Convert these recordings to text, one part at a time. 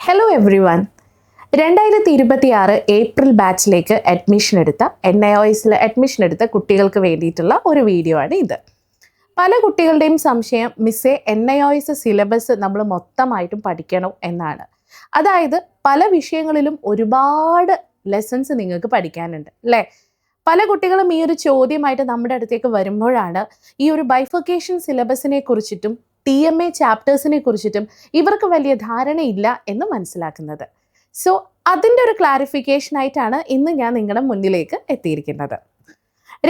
Hello every one രണ്ടായിരത്തി ഇരുപത്തി ആറ് ഏപ്രിൽ ബാച്ചിലേക്ക് അഡ്മിഷൻ എടുത്ത എൻ ഐ ഒ എസിൽ അഡ്മിഷൻ എടുത്ത കുട്ടികൾക്ക് വേണ്ടിയിട്ടുള്ള ഒരു വീഡിയോ ആണ് ഇത്. പല കുട്ടികളുടെയും സംശയം മിസ്സേ N I O S syllabus നമ്മൾ മൊത്തമായിട്ടും പഠിക്കണം എന്നാണ്. അതായത് പല വിഷയങ്ങളിലും ഒരുപാട് ലെസൺസ് നിങ്ങൾക്ക് പഠിക്കാനുണ്ട് അല്ലേ? പല കുട്ടികളും ഈ ഒരു ചോദ്യമായിട്ട് നമ്മുടെ അടുത്തേക്ക് വരുമ്പോഴാണ് ഈ ഒരു ബൈഫൊക്കേഷൻ സിലബസിനെ കുറിച്ചിട്ടും ടി എം എ ചാപ്റ്റേഴ്സിനെ കുറിച്ചിട്ടും ഇവർക്ക് വലിയ ധാരണയില്ല എന്ന് മനസ്സിലാക്കുന്നത്. സോ അതിന്റെ ഒരു ക്ലാരിഫിക്കേഷൻ ആയിട്ടാണ് ഇന്ന് ഞാൻ നിങ്ങളുടെ മുന്നിലേക്ക് എത്തിയിരിക്കുന്നത്.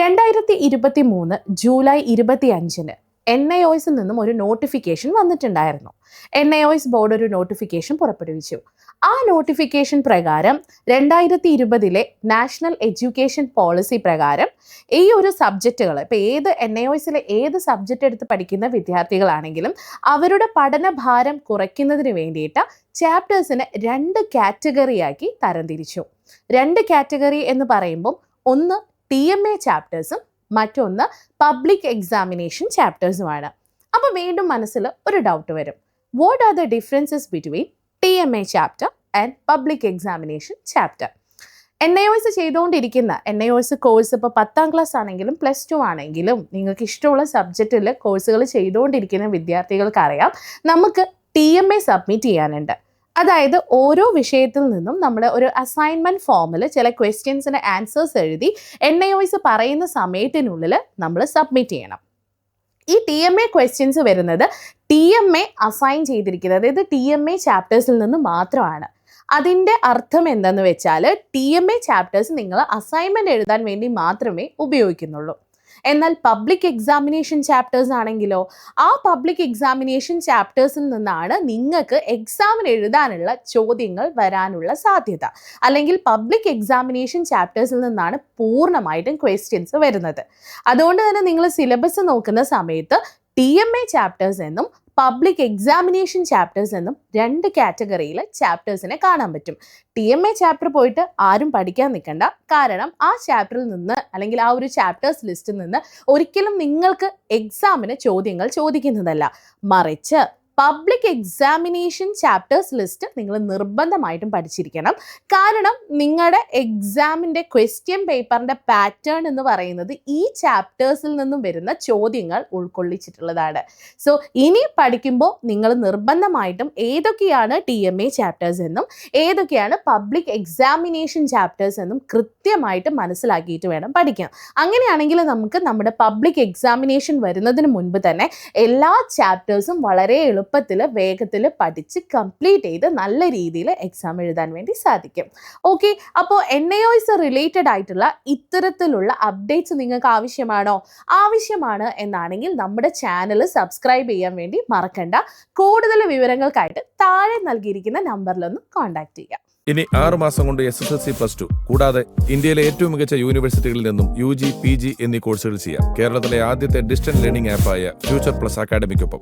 രണ്ടായിരത്തി ഇരുപത്തി മൂന്ന് ജൂലൈ ഇരുപത്തി അഞ്ചിന് എൻ ഐ ഒയ്സിൽ നിന്നും ഒരു നോട്ടിഫിക്കേഷൻ വന്നിട്ടുണ്ടായിരുന്നു. N I O S board ഒരു നോട്ടിഫിക്കേഷൻ പുറപ്പെടുവിച്ചു. ആ നോട്ടിഫിക്കേഷൻ പ്രകാരം രണ്ടായിരത്തി ഇരുപതിലെ നാഷണൽ എഡ്യൂക്കേഷൻ പോളിസി പ്രകാരം ഈ ഒരു സബ്ജക്റ്റുകൾ ഇപ്പോൾ ഏത് എൻ ഐ ഒയ്സിലെ ഏത് സബ്ജക്റ്റ് എടുത്ത് പഠിക്കുന്ന വിദ്യാർത്ഥികളാണെങ്കിലും അവരുടെ പഠനഭാരം കുറയ്ക്കുന്നതിന് വേണ്ടിയിട്ട് ചാപ്റ്റേഴ്സിനെ രണ്ട് കാറ്റഗറിയാക്കി തരംതിരിച്ചു. രണ്ട് കാറ്റഗറി എന്ന് പറയുമ്പം ഒന്ന് ടി എം എ ചാപ്റ്റേഴ്സും മറ്റൊന്ന് പബ്ലിക് എക്സാമിനേഷൻ ചാപ്റ്റേഴ്സുമാണ് അപ്പോൾ വീണ്ടും മനസ്സിൽ ഒരു ഡൗട്ട് വരും. What are the differences between T M A chapter and public examination chapter N I O S ചെയ്തുകൊണ്ടിരിക്കുന്ന എൻ ഐ ഒസ് കോഴ്സ് ഇപ്പോൾ പത്താം ക്ലാസ് ആണെങ്കിലും പ്ലസ് ടു ആണെങ്കിലും നിങ്ങൾക്ക് ഇഷ്ടമുള്ള സബ്ജക്റ്റിൽ കോഴ്സുകൾ ചെയ്തുകൊണ്ടിരിക്കുന്ന വിദ്യാർത്ഥികൾക്കറിയാം. നമുക്ക് ടി എം എ സബ്മിറ്റ് ചെയ്യാനുണ്ട്. അതായത് ഓരോ വിഷയത്തിൽ നിന്നും നമ്മൾ ഒരു അസൈൻമെന്റ് ഫോമിൽ ചില ക്വസ്റ്റ്യൻസിന് ആൻസേഴ്സ് എഴുതി എൻ ഐ ഒസ് പറയുന്ന സമയത്തിനുള്ളിൽ നമ്മൾ സബ്മിറ്റ് ചെയ്യണം. ഈ ടി എം എ ക്വസ്റ്റ്യൻസ് വരുന്നത് ടി എം എ അസൈൻ ചെയ്തിരിക്കുന്നത് അതായത് ടി എം എ ചാപ്റ്റേഴ്സിൽ നിന്ന് മാത്രമാണ്. അതിന്റെ അർത്ഥം എന്തെന്ന് വെച്ചാൽ ടി എം എ ചാപ്റ്റേഴ്സ് നിങ്ങൾ അസൈൻമെന്റ് എഴുതാൻ വേണ്ടി മാത്രമേ ഉപയോഗിക്കുന്നുള്ളൂ. എന്നാൽ പബ്ലിക് എക്സാമിനേഷൻ ചാപ്റ്റേഴ്സ് ആണെങ്കിലോ ആ പബ്ലിക് എക്സാമിനേഷൻ ചാപ്റ്റേഴ്സിൽ നിന്നാണ് നിങ്ങൾക്ക് എക്സാമിന് എഴുതാനുള്ള ചോദ്യങ്ങൾ വരാനുള്ള സാധ്യത. അല്ലെങ്കിൽ പബ്ലിക് എക്സാമിനേഷൻ ചാപ്റ്റേഴ്സിൽ നിന്നാണ് പൂർണമായിട്ടും ക്വസ്റ്റ്യൻസ് വരുന്നത്. അതുകൊണ്ട് തന്നെ നിങ്ങൾ സിലബസ് നോക്കുന്ന സമയത്ത് ടി എം എ ചാപ്റ്റേഴ്സ് എന്നും പബ്ലിക് എക്സാമിനേഷൻ ചാപ്റ്റേഴ്സ് എന്നും രണ്ട് കാറ്റഗറിയിൽ ചാപ്റ്റേഴ്സിനെ കാണാൻ പറ്റും. ടി എം എ ചാപ്റ്റർ പോയിട്ട് ആരും പഠിക്കാൻ നിൽക്കണ്ട. കാരണം ആ ചാപ്റ്ററിൽ നിന്ന് അല്ലെങ്കിൽ ആ ഒരു ചാപ്റ്റേഴ്സ് ലിസ്റ്റിൽ നിന്ന് ഒരിക്കലും നിങ്ങൾക്ക് എക്സാമിന് ചോദ്യങ്ങൾ ചോദിക്കുന്നതല്ല. മറിച്ച് പബ്ലിക് എക്സാമിനേഷൻ ചാപ്റ്റേഴ്സ് ലിസ്റ്റ് നിങ്ങൾ നിർബന്ധമായിട്ടും പഠിച്ചിരിക്കണം. കാരണം നിങ്ങളുടെ എക്സാമിന്റെ ക്വസ്റ്റ്യൻ പേപ്പറിന്റെ പാറ്റേൺ എന്ന് പറയുന്നത് ഈ ചാപ്റ്റേഴ്സിൽ നിന്നും വരുന്ന ചോദ്യങ്ങൾ ഉൾക്കൊള്ളിച്ചിട്ടുള്ളതാണ്. സോ ഇനി പഠിക്കുമ്പോൾ നിങ്ങൾ നിർബന്ധമായിട്ടും ഏതൊക്കെയാണ് ടി എം എ ചാപ്റ്റേഴ്സ് എന്നും ഏതൊക്കെയാണ് പബ്ലിക് എക്സാമിനേഷൻ ചാപ്റ്റേഴ്സ് എന്നും കൃത്യമായിട്ട് മനസ്സിലാക്കിയിട്ട് വേണം പഠിക്കാൻ. അങ്ങനെയാണെങ്കിൽ നമുക്ക് നമ്മുടെ പബ്ലിക് എക്സാമിനേഷൻ വരുന്നതിന് മുൻപ് തന്നെ എല്ലാ ചാപ്റ്റേഴ്സും വളരെ എളുപ്പത്തിൽ വേഗത്തിൽ പഠിച്ച് കംപ്ലീറ്റ് ചെയ്ത് നല്ല രീതിയിൽ എക്സാം എഴുതാൻ വേണ്ടി സാധിക്കും. ഓക്കെ അപ്പോൾ എൻ ഐ ഒസ് റിലേറ്റഡ് ആയിട്ടുള്ള ഇത്തരത്തിലുള്ള അപ്ഡേറ്റ്സ് നിങ്ങൾക്ക് ആവശ്യമാണോ? ആവശ്യമാണ് എന്നാണെങ്കിൽ നമ്മുടെ ചാനൽ സബ്സ്ക്രൈബ് ചെയ്യാൻ വേണ്ടി മറക്കണ്ട. കൂടുതൽ വിവരങ്ങൾക്കായിട്ട് താഴെ നൽകിയിരിക്കുന്ന നമ്പറിലൊന്ന് കോൺടാക്ട് ചെയ്യാം ഇനി ആറ് മാസം കൊണ്ട് S S L C plus two കൂടാതെ ഇന്ത്യയിലെ ഏറ്റവും മികച്ച യൂണിവേഴ്സിറ്റികളിൽ നിന്നും യു ജി പി ജി എന്നീ കോഴ്സുകൾ ചെയ്യാം. കേരളത്തിലെ ആദ്യത്തെ ഡിസ്റ്റന്റ് ലേണിംഗ് ആപ്പായ ഫ്യൂച്ചർ പ്ലസ് അക്കാഡമിക്കൊപ്പം